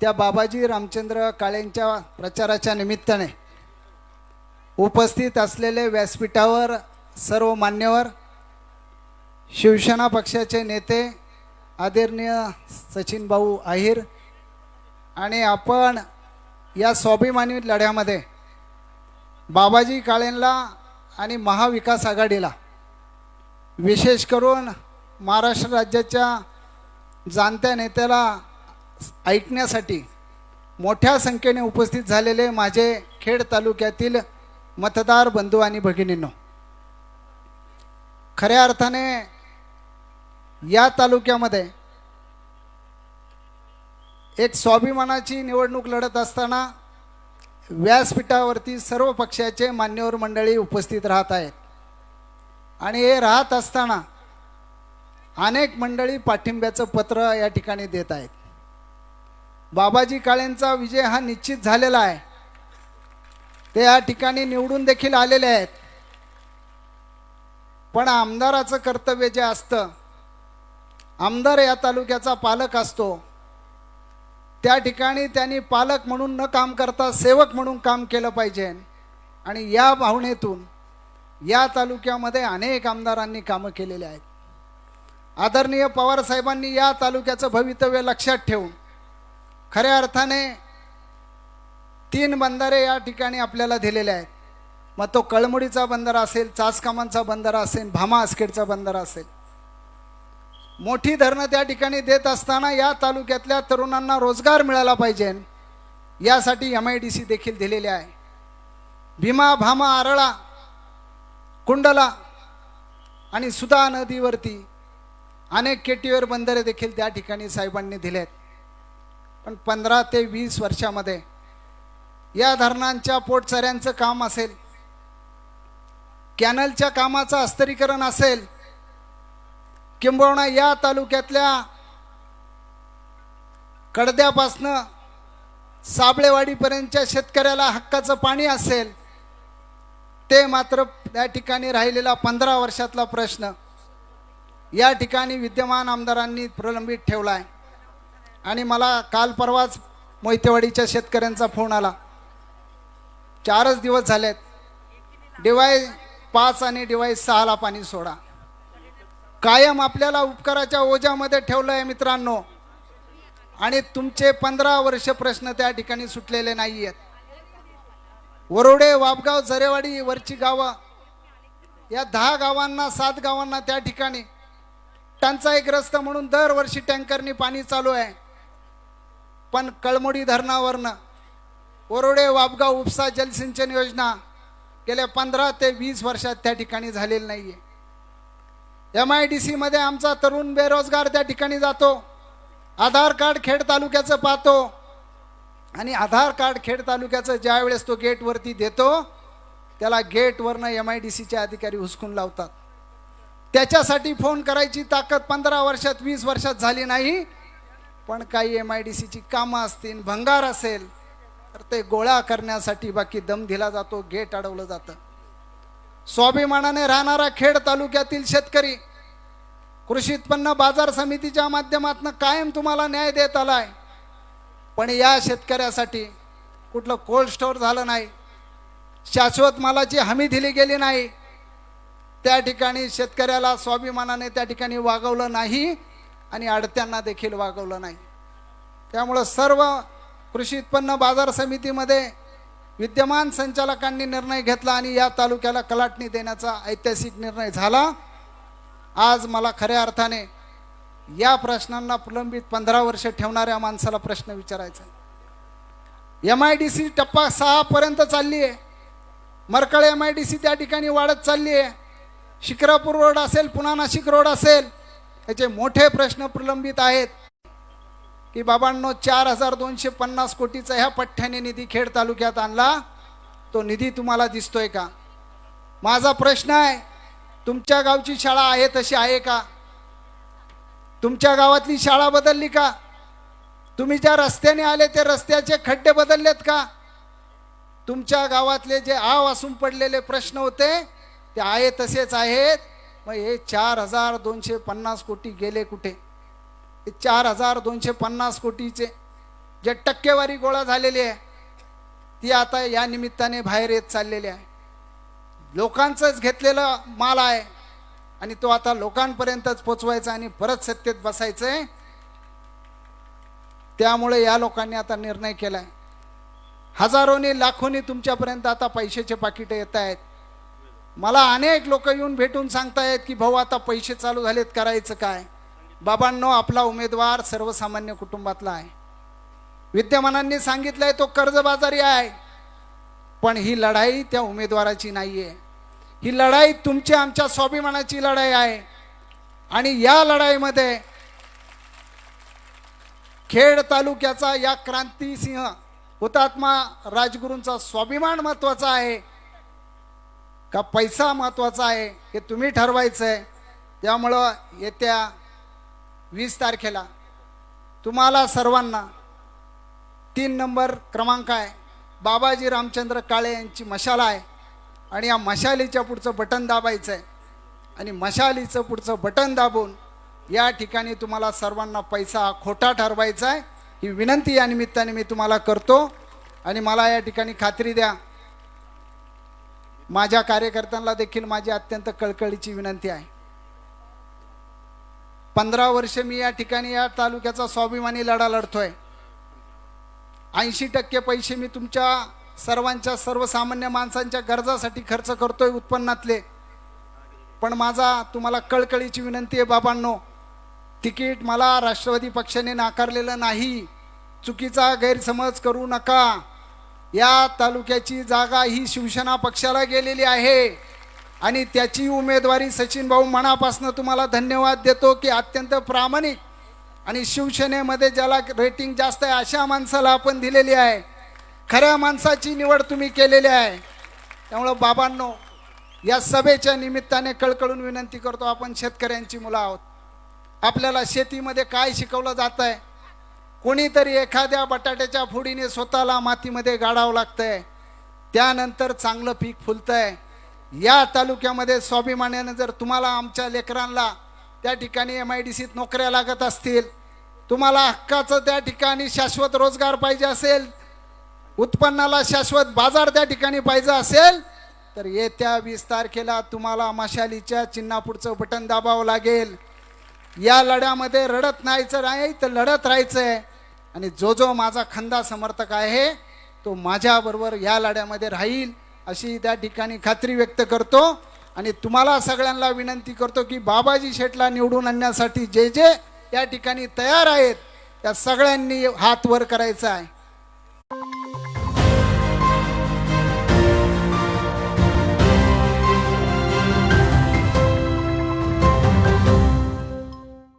त्या बाबाजी रामचंद्र काळेंच्या प्रचाराच्या निमित्ताने उपस्थित असलेले व्यासपीठावर सर्व मान्यवर शिवसेना पक्षाचे नेते आदरणीय सचिन भाऊ आहिर आणि आपण या स्वाभिमानी लढ्यामध्ये बाबाजी काळेंना आणि महाविकास आघाडीला विशेष करून महाराष्ट्र राज्याच्या जाणत्या नेत्याला ऐकण्यासाठी मोठ्या संख्येने उपस्थित झालेले माझे खेड तालुक्यातील मतदार बंधू आणि भगिनींनो खऱ्या अर्थाने या तालुक्यामध्ये एक स्वाभिमानाची निवडणूक लढत असताना व्यासपीठावरती सर्व पक्षाचे मान्यवर मंडळी उपस्थित राहत आहेत. आणि हे राहत असताना अनेक मंडळी पाठिंब्याचं पत्र या ठिकाणी देत आहेत. बाबाजी काळेंचा विजय हा निश्चित झालेला आहे. ते या ठिकाणी निवडून देखील आलेले आहेत. पण आमदाराचं कर्तव्य जे असतं आमदार या तालुक्याचा पालक असतो. त्या ठिकाणी त्यांनी पालक म्हणून न काम करता सेवक म्हणून काम केलं पाहिजे. आणि या भावनेतून या तालुक्यामध्ये अनेक आमदारांनी कामं केलेली आहेत. आदरणीय पवार साहेबांनी या तालुक्याचं भवितव्य लक्षात ठेवून खऱ्या अर्थाने तीन बंधारे या ठिकाणी आपल्याला दिलेले आहेत. मग तो कळमुडीचा बंधारा असेल चासकामांचा बंधारा असेल भामा आसखेडचा बंधारा असेल. मोठी धरणं त्या ठिकाणी देत असताना या तालुक्यातल्या तरुणांना रोजगार मिळाला पाहिजे. यासाठी एम आय डी सी देखील दिलेले आहे. भीमा भामा आरळा कुंडला आणि सुधा नदीवरती अनेक केटीवर बंदरे देखील त्या ठिकाणी साहेबांनी दिले आहेत पण पंधरा ते वीस वर्षामध्ये या धरणांच्या पोटचऱ्यांचं काम असेल कॅनलच्या कामाचं अस्तरीकरण असेल किंबहुना या तालुक्यातल्या कडद्यापासनं साबळेवाडीपर्यंतच्या शेतकऱ्याला हक्काचं पाणी असेल ते मात्र त्या ठिकाणी राहिलेला पंधरा वर्षातला प्रश्न या ठिकाणी विद्यमान आमदारांनी प्रलंबित ठेवला आहे आणि मला काल परवाच मोहितेवाडीच्या शेतकऱ्यांचा फोन आला. चारच दिवस झालेत. डिवाय पाच आणि डिवाय सहाला पाणी सोडा. कायम आपल्याला उपकाराच्या ओझ्यामध्ये ठेवलं आहे मित्रांनो. आणि तुमचे पंधरा वर्ष प्रश्न त्या ठिकाणी सुटलेले नाही आहेत वरोडे वापगाव झरेवाडी वरची गावं या दहा गावांना सात गावांना त्या ठिकाणी टंचाईग्रस्त म्हणून दरवर्षी टँकरनी पाणी चालू आहे. पण कळमोडी धरणावरनं ओरोडे वापगाव उपसा जलसिंचन योजना गेल्या पंधरा ते वीस वर्षात त्या ठिकाणी झालेली नाही आहे एम आय डी सीमध्ये आमचा तरुण बेरोजगार त्या ठिकाणी जातो. आधार कार्ड खेड तालुक्याचं पाहतो. आणि आधार कार्ड खेड तालुक्याचं ज्यावेळेस तो गेटवरती देतो त्याला गेटवरनं एम आय डी सीचे अधिकारी हुसकून लावतात. त्याच्यासाठी फोन करायची ताकद पंधरा वर्षात वीस वर्षात झाली नाही. पण काही एम आय डी सीची कामं असतील भंगार असेल तर ते गोळा करण्यासाठी बाकी दम दिला जातो गेट अडवलं जातं. स्वाभिमानाने राहणारा खेड तालुक्यातील शेतकरी कृषी उत्पन्न बाजार समितीच्या माध्यमातून कायम तुम्हाला न्याय देत आलाय. पण या शेतकऱ्यासाठी कुठलं कोल्ड स्टोअर झालं नाही. शाश्वत मालाची हमी दिली गेली नाही. त्या ठिकाणी शेतकऱ्याला स्वाभिमानाने त्या ठिकाणी वागवलं नाही. आणि अडत्यांना देखील वागवलं नाही. त्यामुळं सर्व कृषी उत्पन्न बाजार समितीमध्ये विद्यमान संचालकांनी निर्णय घेतला आणि या तालुक्याला कलाटणी देण्याचा ऐतिहासिक निर्णय झाला. आज मला खऱ्या अर्थाने या प्रश्नांना प्रलंबित पंधरा वर्ष ठेवणाऱ्या माणसाला प्रश्न विचारायचा एम आय डी सी टप्पा सहापर्यंत चालली आहे. Markal M I D C त्या ठिकाणी वाढत चालली आहे. शिक्रापूर रोड असेल पुन्हा नाशिक रोड असेल याचे मोठे प्रश्न प्रलंबित आहेत की बाबांनो चार हजार दोनशे पन्नास कोटीचा ह्या पठ्ठ्याने निधी खेड तालुक्यात आणला. तो निधी तुम्हाला दिसतोय का? माझा प्रश्न आहे तुमच्या गावची शाळा आहे तशी आहे का? तुमच्या गावातली शाळा बदलली का? तुम्ही ज्या रस्त्याने आले ते रस्त्याचे खड्डे बदललेत का? तुमच्या गावातले जे आव असून पडलेले प्रश्न होते ते आहे तसेच आहेत. मग हे चार हजार दोनशे पन्नास कोटी गेले कुठे? हे चार हजार दोनशे पन्नास कोटीचे जे टक्केवारी गोळा झालेली आहे ती आता या निमित्ताने बाहेर येत चाललेली आहे. लोकांचंच घेतलेला माल आहे आणि तो आता लोकांपर्यंतच पोचवायचा आणि परत सत्तेत बसायचं आहे. त्यामुळे या लोकांनी आता निर्णय केलाय. हजारोनी लाखोनी तुमच्यापर्यंत आता पैशाचे पाकिट येत आहेत. मला अनेक लोक येऊन भेटून सांगतायत की भाऊ आता पैसे चालू झालेत करायचं काय? बाबांनो आपला उमेदवार सर्वसामान्य कुटुंबातला आहे. विद्यमानांनी सांगितलंय तो कर्जबाजारी आहे. पण ही लढाई त्या उमेदवाराची नाहीये. ही लढाई तुमच्या आमच्या स्वाभिमानाची लढाई आहे. आणि या लढाईमध्ये खेड तालुक्याचा या क्रांतिसिंह हुतात्मा राजगुरूंचा स्वाभिमान महत्त्वाचा आहे. का पैसा महत्त्वाचा आहे हे तुम्ही ठरवायचं आहे त्यामुळं येत्या वीस तारखेला तुम्हाला सर्वांना तीन नंबर क्रमांक आहे. बाबाजी रामचंद्र काळे यांची मशाला आहे. आणि या मशालीच्या पुढचं बटन दाबायचं आहे आणि मशालीचं पुढचं बटन दाबून या ठिकाणी तुम्हाला सर्वांना पैसा खोटा ठरवायचा आहे ही विनंती या निमित्ताने मी तुम्हाला करतो. आणि मला या ठिकाणी खात्री द्या माझ्या कार्यकर्त्यांना देखील माझी अत्यंत कळकळीची विनंती आहे. पंधरा वर्ष मी या ठिकाणी या तालुक्याचा स्वाभिमानी लढा लढतोय. ऐंशी टक्के पैसे मी तुमच्या सर्वांच्या सर्वसामान्य माणसांच्या गरजासाठी खर्च करतोय उत्पन्नातले. पण माझा तुम्हाला कळकळीची विनंती आहे बाबांनो तिकीट मला राष्ट्रवादी पक्षाने नाकारलेलं नाही. चुकीचा गैरसमज करू नका. या तालुक्याची जागा ही शिवसेना पक्षाला गेलेली आहे. आणि त्याची उमेदवारी सचिन भाऊ मनापासून तुम्हाला धन्यवाद देतो की अत्यंत प्रामाणिक आणि शिवसेनेमध्ये ज्याला रेटिंग जास्त आहे अशा माणसाला आपण दिलेली आहे. खऱ्या माणसाची निवड तुम्ही केलेली आहे. त्यामुळं बाबांनो या सभेच्या निमित्ताने कळकळून विनंती करतो आपण शेतकऱ्यांची मुलं आहोत. आपल्याला शेतीमध्ये काय शिकवलं जात आहे कोणीतरी एखाद्या बटाट्याच्या फुडीने स्वतःला मातीमध्ये गाडावं लागतंय. त्यानंतर चांगलं पीक फुलतंय. या तालुक्यामध्ये स्वाभिमानाने जर तुम्हाला आमच्या लेकरांना त्या ठिकाणी एम आय डी सीत नोकऱ्या लागत असतील तुम्हाला हक्काचं त्या ठिकाणी शाश्वत रोजगार पाहिजे असेल उत्पन्नाला शाश्वत बाजार त्या ठिकाणी पाहिजे असेल तर येत्या वीस तारखेला तुम्हाला मशालीच्या चिन्हापुढचं बटन दाबावं लागेल. या लढ्यामध्ये रडत नाहीचं नाही तर लढत राहायचं आहे आणि जो जो माझा खंदा समर्थक आहे तो माझ्याबरोबर या लढ्यामध्ये राहील अशी त्या ठिकाणी खात्री व्यक्त करतो. आणि तुम्हाला सगळ्यांना विनंती करतो की बाबाजी शेठला निवडून आणण्यासाठी जे जे या ठिकाणी तयार आहेत त्या सगळ्यांनी हात वर करायचा आहे.